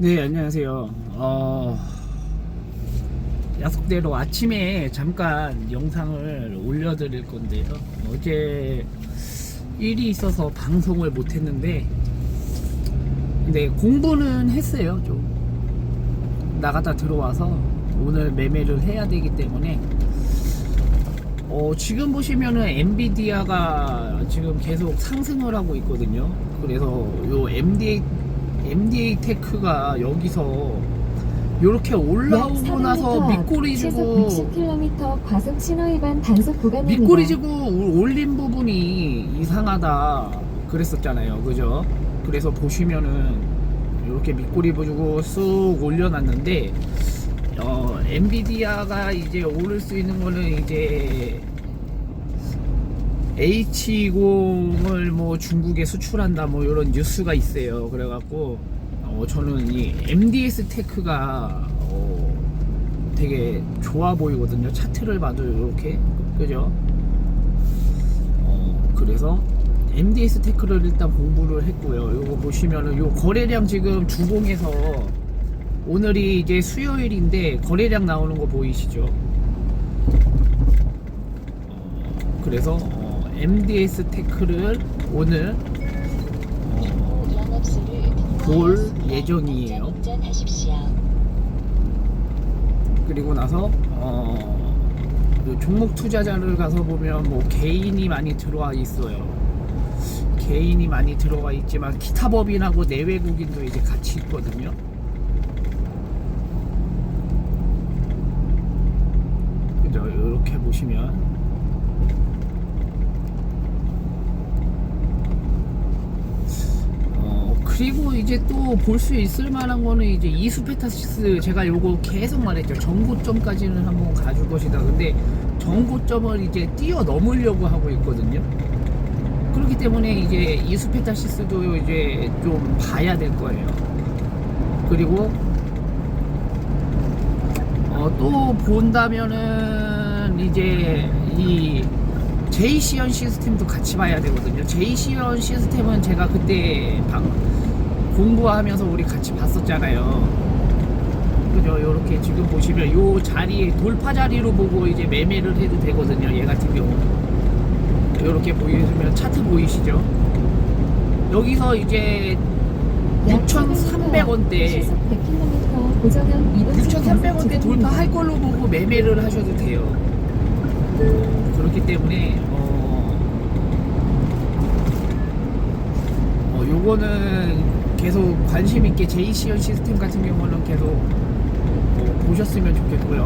네, 안녕하세요. 어, 약속대로 아침에 잠깐 영상을 올려드릴 건데요. 어제 일이 있어서 방송을 못 했는데, 근데 공부는 했어요, 좀. 나갔다 들어와서 오늘 매매를 해야 되기 때문에, 어, 지금 보시면은 엔비디아가 지금 계속 상승을 하고 있거든요. 그래서 요 MDA, MDA 테크가 여기서 이렇게 올라오고 나서 밑꼬리 주고 시속 60km 과속 신호 위반 단속 구간입니다. 밑꼬리 주고 올린 부분이 이상하다 그랬었잖아요. 그죠? 그래서 보시면은 이렇게 밑꼬리 주고 쑥 올려놨는데 어, 엔비디아가 이제 오를 수 있는 거는 이제 H20을 뭐 중국에 수출한다 뭐 이런 뉴스가 있어요. 그래갖고 어, 저는 이 MDS 테크가 어, 되게 좋아 보이거든요. 차트를 봐도 이렇게 그죠? 어, 그래서 MDS 테크를 일단 공부를 했고요. 이거 보시면은 요 거래량 지금 주봉에서 오늘이 이제 수요일인데 거래량 나오는 거 보이시죠? 어, 그래서 어, MDS 테크를 오늘 어, 볼 예정이에요. 그리고 나서 어, 그 종목 투자자를 가서 보면 뭐 개인이 많이 들어와 있어요. 개인이 많이 들어와 있지만 기타 법인하고 내외국인도 이제 같이 있거든요. 이렇게 보시면 어, 그리고 이제 또 볼 수 있을 만한 거는 이제 이수페타시스 제가 요거 계속 말했죠. 전고점까지는 한번 가줄 것이다. 근데 전고점을 이제 뛰어넘으려고 하고 있거든요. 그렇기 때문에 이제 이수페타시스도 이제 좀 봐야 될 거예요. 그리고 어, 또 본다면은 이제 이 제이시언 시스템도 같이 봐야 되거든요. 제이시언 시스템은 제가 그때 방, 공부하면서 우리 같이 봤었잖아요. 그죠? 요렇게 지금 보시면 요 자리 돌파 자리로 보고 이제 매매를 해도 되거든요. 얘 같은 경우. 요렇게 보이시면 차트 보이시죠? 여기서 이제 6,300원대 시속 100km 고정형 이동 6,300원대 돌파할 걸로 보고 매매를 하셔도 돼요. 어, 그렇기 때문에 어, 어 요거는 계속 관심 있게 제이시언 시스템 같은 경우는 계속 어, 보셨으면 좋겠고요.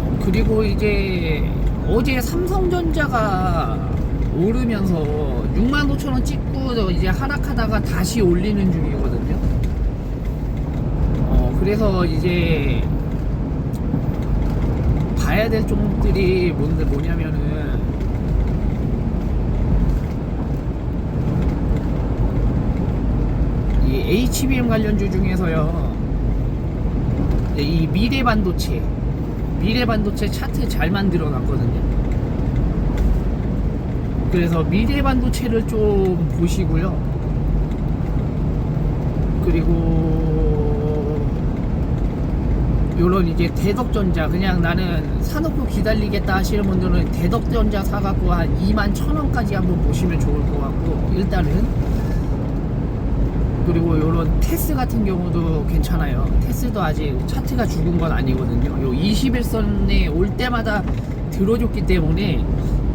어, 그리고 이제 어제 삼성전자가 오르면서 65,000원 찍고 이제 하락하다가 다시 올리는 중이거든요. 어, 그래서 이제 봐야 될 종목들이 뭔데 뭐냐면은 이 HBM 관련주 중에서요 이 미래 반도체 미래 반도체 차트 잘 만들어 놨거든요. 그래서 미래 반도체를 좀 보시고요. 그리고 요런 이제 대덕전자 그냥 나는 사놓고 기다리겠다 하시는 분들은 대덕전자 사갖고 한 2만 천 원까지 한번 보시면 좋을 것 같고 일단은 그리고 요런 테스 같은 경우도 괜찮아요 테스도 아직 차트가 죽은 건 아니거든요 요 21선에 올 때마다 들어줬기 때문에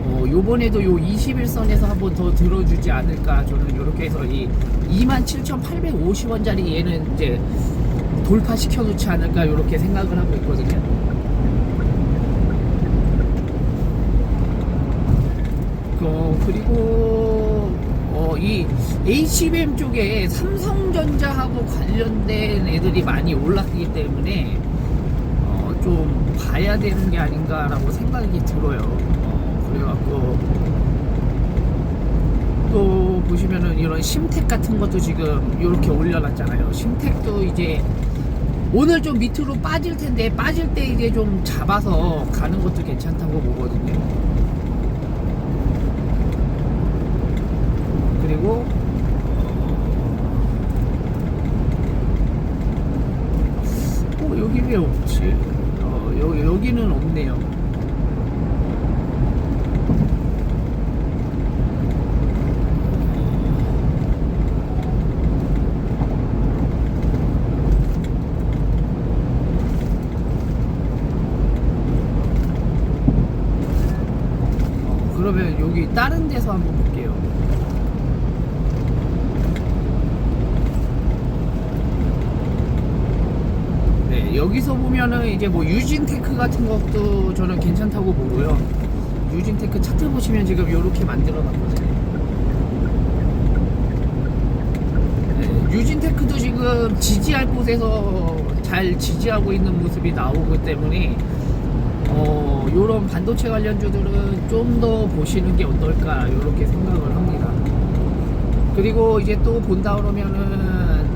어, 요번에도 요 21선에서 한번 더 들어주지 않을까 저는 요렇게 해서 이 27,850원짜리 얘는 이제 돌파시켜 놓지 않을까 이렇게 생각을 하고 있거든요. 어, 그리고 어, 이 HBM 쪽에 삼성전자하고 관련된 애들이 많이 올랐기 때문에 어, 좀 봐야 되는 게 아닌가라고 생각이 들어요. 어, 그래갖고 또 보시면은 이런 심택 같은 것도 지금 이렇게 올려놨잖아요. 심택도 이제 오늘 좀 밑으로 빠질 텐데 빠질 때 이제 좀 잡아서 가는 것도 괜찮다고 보거든요. 그리고 어 여기 왜 없지? 어 여, 여기는 없네요. 어, 다른 데서 한번 볼게요. 여기서 보면은 이제 뭐 유진테크 같은 것도 저는 괜찮다고 보고요. 유진테크 차트 보시면 지금 이렇게 만들어 놨거든요. 네, 유진테크도 지금 지지할 곳에서 잘 지지하고 있는 모습이 나오기 때문에 어, 요런 반도체 관련주들은 좀 더 보시는 게 어떨까 이렇게 생각을 합니다. 그리고 이제 또 본다 그러면은 요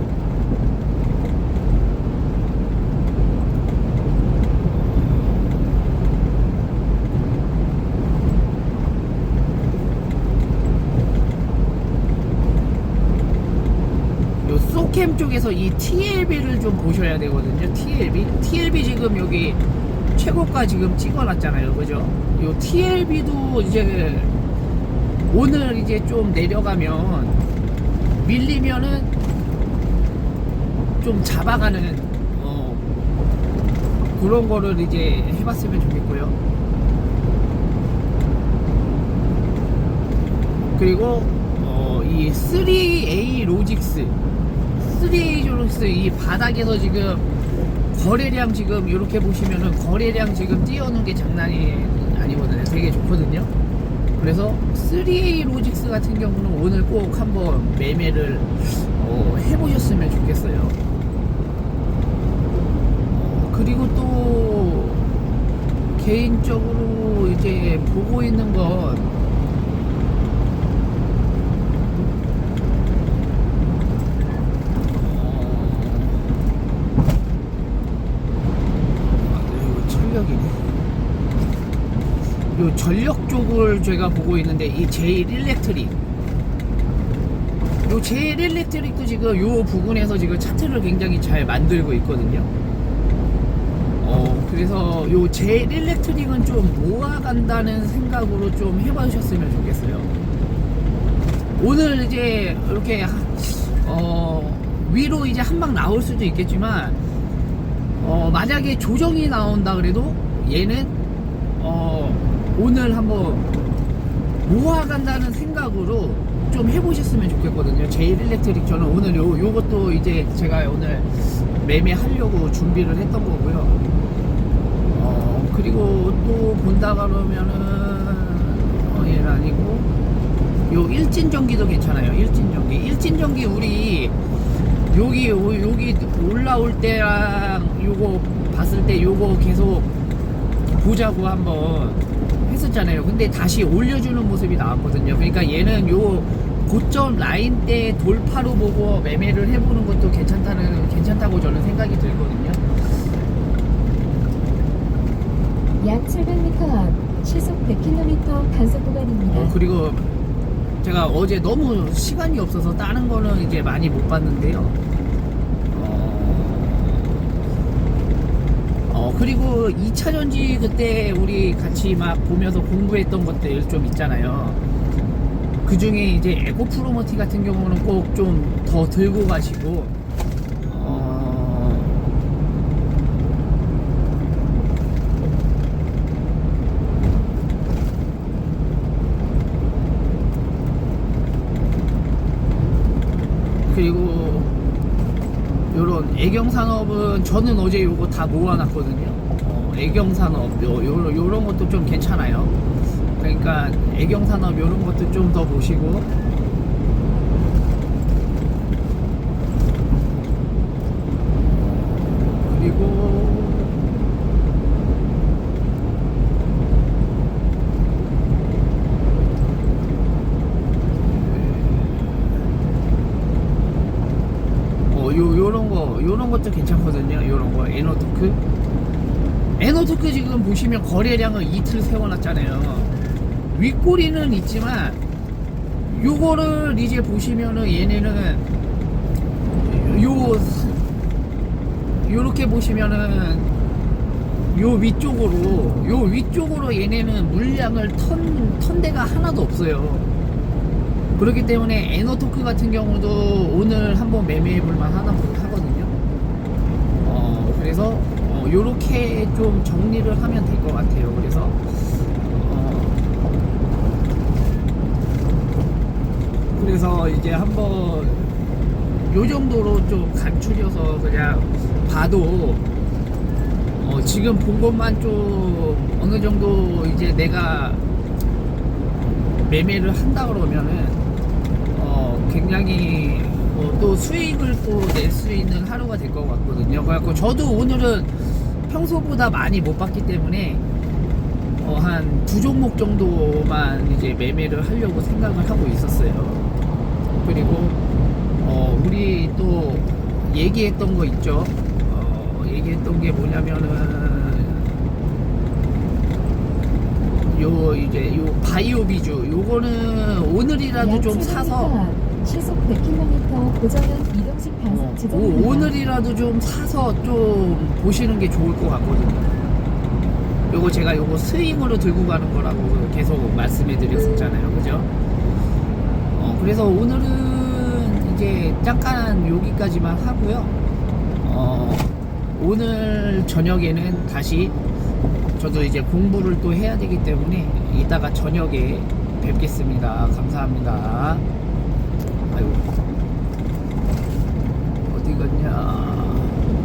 소캠 쪽에서 이 TLB를 좀 보셔야 되거든요. TLB. TLB 지금 여기 최고가 지금 찍어놨잖아요. 그죠? 요 TLB도 이제 오늘 이제 좀 내려가면 밀리면은 좀 잡아가는 어 그런 거를 이제 해봤으면 좋겠고요. 그리고 어, 이 3A 로직스 3A 로직스 이 바닥에서 지금 거래량 지금 이렇게 보시면은 거래량 지금 띄어놓은 게 장난이 아니거든요. 되게 좋거든요. 그래서 3A 로직스 같은 경우는 오늘 꼭 한번 매매를 어, 해보셨으면 좋겠어요. 어, 그리고 또 개인적으로 이제 보고 있는 건 아, 이거 전력이네. 요 전력 쪽을 제가 보고 있는데 이 제일 일렉트릭. 요 제일 일렉트릭도 지금 요 부분에서 지금 차트를 굉장히 잘 만들고 있거든요. 어, 그래서 요 제일 일렉트릭은 좀 모아간다는 생각으로 좀 해봐주셨으면 좋겠어요. 오늘 이제 이렇게 하- 어, 위로 이제 한 방 나올 수도 있겠지만 어, 만약에 조정이 나온다 그래도 얘는 어, 오늘 한번 모아간다는 생각으로 좀 해보셨으면 좋겠거든요. 제일 일렉트릭 저는 오늘 요, 요것도 이제 제가 오늘 매매하려고 준비를 했던 거고요. 어, 그리고 또 본다 그러면은 어, 얘는 아니고 요 일진전기도 괜찮아요. 일진전기. 일진전기 우리 여기 오- 여기 올라올 때랑 요거 봤을 때 요거 계속 보자고 한번 했었잖아요. 근데 다시 올려주는 모습이 나왔거든요. 그러니까 얘는 요 고점 라인 때 돌파로 보고 매매를 해보는 것도 괜찮다는 괜찮다고 저는 생각이 들거든요. 약 700m 앞 시속 100km 단속 구간입니다. 어, 그리고 제가 어제 너무 시간이 없어서 다른 거는 이제 많이 못 봤는데요. 그리고 2차 전지 그때 우리 같이 막 보면서 공부했던 것들 좀 있잖아요. 그 중에 이제 에코 프로머티 같은 경우는 꼭 좀 더 들고 가시고, 어, 그리고 요런 애경 산업은 저는 어제 요거 다 모아놨거든요. 어, 애경 산업 요, 요 요런 것도 좀 괜찮아요. 그러니까 애경 산업 요런 것도 좀 더 보시고 어, 요, 요런 거, 요런 것도 괜찮거든요. 요런 거, 에너토크. 에너토크 지금 보시면 거래량을 이틀 세워놨잖아요. 윗꼬리는 있지만, 요거를 이제 보시면은 얘네는, 요, 요렇게 보시면은 요 위쪽으로 요 위쪽으로 얘네는 물량을 턴, 턴 데가 하나도 없어요 그렇기 때문에 에너토크 같은 경우도 오늘 한번 매매해 볼만 어 그래서 어, 요렇게 좀 정리를 하면 될 것 같아요. 그래서 어, 그래서 이제 한번 요 정도로 좀 간추려서 그냥 봐도 어, 지금 본 것만 좀 어느 정도 이제 내가 매매를 한다 그러면은 어, 굉장히 어, 또 수익을 또 낼 수 있는 하루가 될 것 같거든요. 그래갖고 저도 오늘은 평소보다 많이 못 받기 때문에 어, 한 두 종목 정도만 이제 매매를 하려고 생각을 하고 있었어요. 그리고 어, 우리 또 얘기했던 거 있죠. 어, 얘기했던 게 뭐냐면은 요 이제 요 바이오 비주 요거는 오늘이라도 약좀 700m 사서 앞 시속 100km 고정형 이동식 어, 단속 오, 지점입니다. 오 늘이라도 좀 사서 좀 보시는 게 좋을 것 같거든요. 요거 제가 요거 스윙으로 들고 가는 거라고 계속 말씀해 드렸었잖아요. 그죠? 어, 그래서 오늘은 이제 잠깐 여기까지만 하고요. 어, 오늘 저녁에는 다시 저도 이제 공부를 또 해야 되기 때문에 이따가 저녁에 뵙겠습니다. 감사합니다. 아